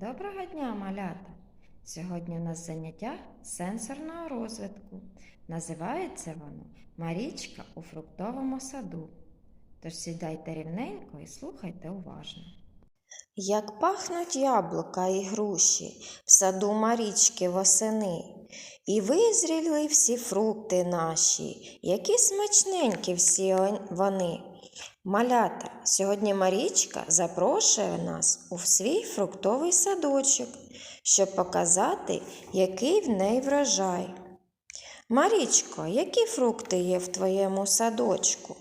Доброго дня, малята! Сьогодні у нас заняття сенсорного розвитку. Називається воно Марічка у фруктовому саду. Тож сідайте рівненько і слухайте уважно. Як пахнуть яблука і груші в саду Марічки восени, і визріли всі фрукти наші, які смачненькі всі вони. Малята, сьогодні Марічка запрошує нас у свій фруктовий садочок, щоб показати, який в неї врожай. Марічко, які фрукти є в твоєму садочку?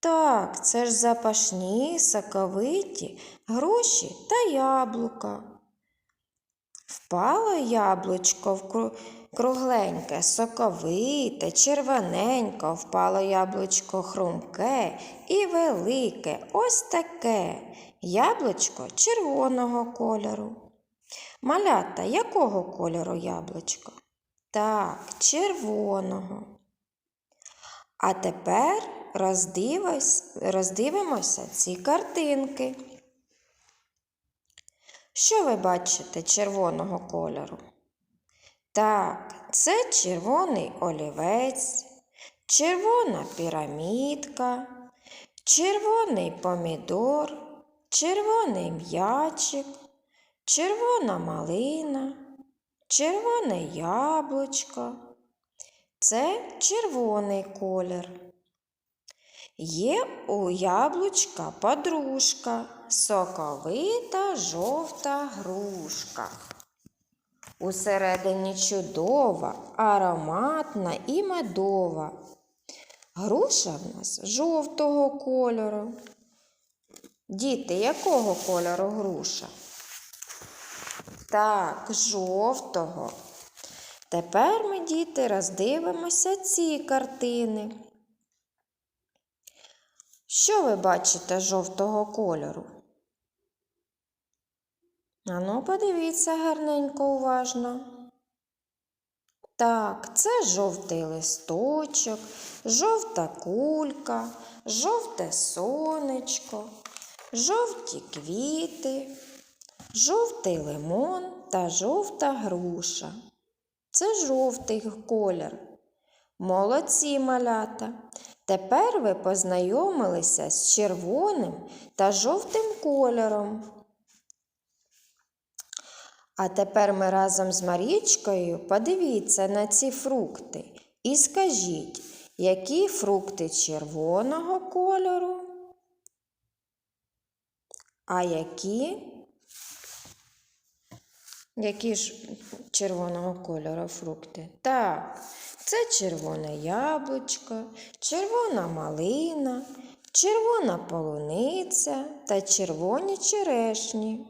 Так, це ж запашні, соковиті, груші та яблука. Впало яблучко в кругленьке, соковите, червоненько, впало яблучко хрумке і велике, ось таке. Яблучко червоного кольору. Малята, якого кольору яблучко? Так, червоного. А тепер роздивимося ці картинки. Що ви бачите червоного кольору? Так, це червоний олівець, червона пірамідка, червоний помідор, червоний м'ячик, червона малина, червоне яблучко. Це червоний колір. Є у яблучка подружка, соковита жовта грушка. Усередині чудова, ароматна і медова. Груша в нас жовтого кольору. Діти, якого кольору груша? Так, жовтого. Тепер ми, діти, роздивимося ці картини. Що ви бачите жовтого кольору? Ану, подивіться гарненько уважно. Так, це жовтий листочок, жовта кулька, жовте сонечко, жовті квіти, жовтий лимон та жовта груша. Це жовтий колір. Молодці малята. Тепер ви познайомилися з червоним та жовтим кольором. А тепер ми разом з Марічкою подивіться на ці фрукти і скажіть, які фрукти червоного кольору, а які які ж червоного кольору фрукти? Так, це червоне яблучко, червона малина, червона полуниця та червоні черешні.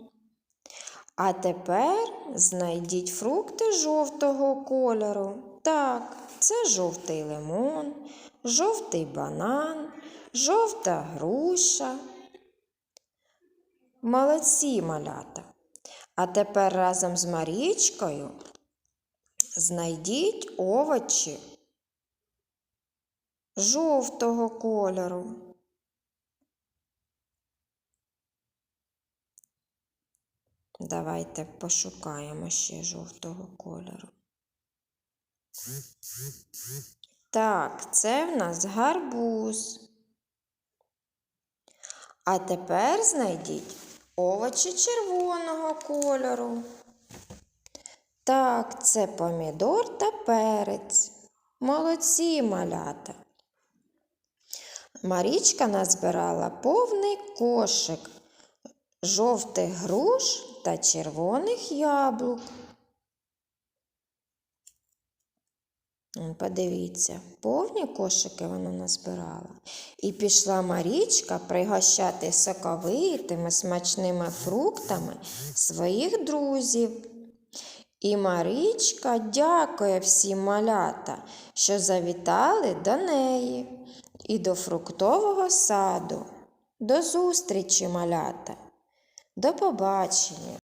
А тепер знайдіть фрукти жовтого кольору. Так, це жовтий лимон, жовтий банан, жовта груша. Молодці малята. А тепер разом з Марічкою знайдіть овочі жовтого кольору. Давайте пошукаємо ще жовтого кольору. Так, це в нас гарбуз. А тепер знайдіть овочі червоного кольору. Так, це помідор та перець. Молодці малята. Марічка назбирала повний кошик жовтих груш та червоних яблук. Подивіться, повні кошики вона назбирала. І пішла Марічка пригощати соковитими смачними фруктами своїх друзів. І Марічка дякує всім малята, що завітали до неї і до фруктового саду. До зустрічі, малята! До побачення!